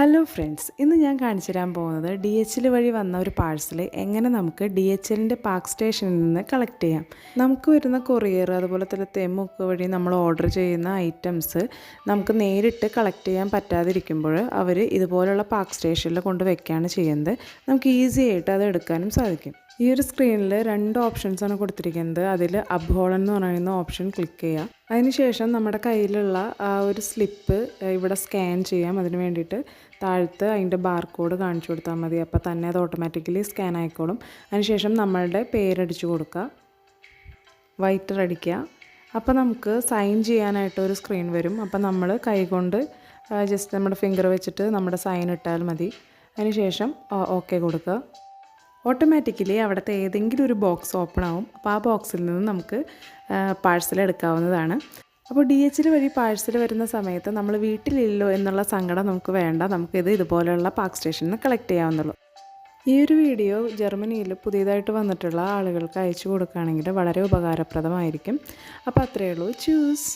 Hello friends ഇന്ന് ഞാൻ കാണിച്ചു തരാൻ പോകുന്നത് ഡി എച്ച് എൽ വഴി വന്ന ഒരു പാഴ്സൽ എങ്ങനെ നമുക്ക് ഡി എച്ച് എല്ലിന്റെ പാർക്ക് സ്റ്റേഷനിൽ നിന്ന് കളക്ട് ചെയ്യാം. നമുക്ക് വരുന്ന കൊറിയർ അതുപോലെ തന്നെ തെമ്മുക്ക് വഴി നമ്മൾ ഓർഡർ ചെയ്യുന്ന ഐറ്റംസ് നമുക്ക് നേരിട്ട് കളക്ട് ചെയ്യാൻ പറ്റാതിരിക്കുമ്പോൾ അവർ ഇതുപോലുള്ള പാർക്ക് സ്റ്റേഷനിൽ കൊണ്ട് വയ്ക്കുകയാണ് ചെയ്യുന്നത്. നമുക്ക് ഈസി ആയിട്ട് അത് എടുക്കാനും സാധിക്കും. ഈ ഒരു സ്ക്രീനിൽ രണ്ട് ഓപ്ഷൻസാണ് കൊടുത്തിരിക്കുന്നത്. അതിൽ അബ്ഹോൾ എന്ന് പറയുന്ന ഓപ്ഷൻ ക്ലിക്ക് ചെയ്യുക. അതിനുശേഷം നമ്മുടെ കയ്യിലുള്ള ആ ഒരു സ്ലിപ്പ് ഇവിടെ സ്കാൻ ചെയ്യാം. അതിന് വേണ്ടിയിട്ട് താഴത്ത് അതിന്റെ ബാർകോഡ് കാണിച്ചു കൊടുത്താൽ മതി. അപ്പോൾ തന്നെ അത് ഓട്ടോമാറ്റിക്കലി സ്കാൻ ആയിക്കോളും. അതിനുശേഷം നമ്മളുടെ പേരടിച്ചു കൊടുക്കുക. വൈറ്റർ അടിക്കുക. അപ്പോൾ നമുക്ക് സൈൻ ചെയ്യാനായിട്ട് ഒരു സ്ക്രീൻ വരും. അപ്പോൾ നമ്മൾ കൈകൊണ്ട് ജസ്റ്റ് നമ്മുടെ ഫിംഗർ വെച്ചിട്ട് നമ്മുടെ സൈൻ ഇട്ടാൽ മതി. അതിനുശേഷം ഓക്കെ കൊടുക്കുക. ഓട്ടോമാറ്റിക്കലി അവിടുത്തെ ഏതെങ്കിലും ഒരു ബോക്സ് ഓപ്പൺ ആവും. അപ്പോൾ ആ ബോക്സിൽ നിന്ന് നമുക്ക് പാഴ്സൽ എടുക്കാവുന്നതാണ്. അപ്പോൾ ഡി എച്ചിൽ വഴി പാഴ്സൽ വരുന്ന സമയത്ത് നമ്മൾ വീട്ടിലില്ലോ എന്നുള്ള സങ്കടം നമുക്ക് വേണ്ട. നമുക്കിത് ഇതുപോലെയുള്ള പാർക്ക് സ്റ്റേഷനിൽ നിന്ന് കളക്ട് ചെയ്യാവുന്നുള്ളൂ. ഈ ഒരു വീഡിയോ ജർമ്മനിയിൽ പുതിയതായിട്ട് വന്നിട്ടുള്ള ആളുകൾക്ക് അയച്ചു കൊടുക്കുകയാണെങ്കിൽ വളരെ ഉപകാരപ്രദമായിരിക്കും. അപ്പോൾ അത്രയേ ഉള്ളൂ. ചൂസ്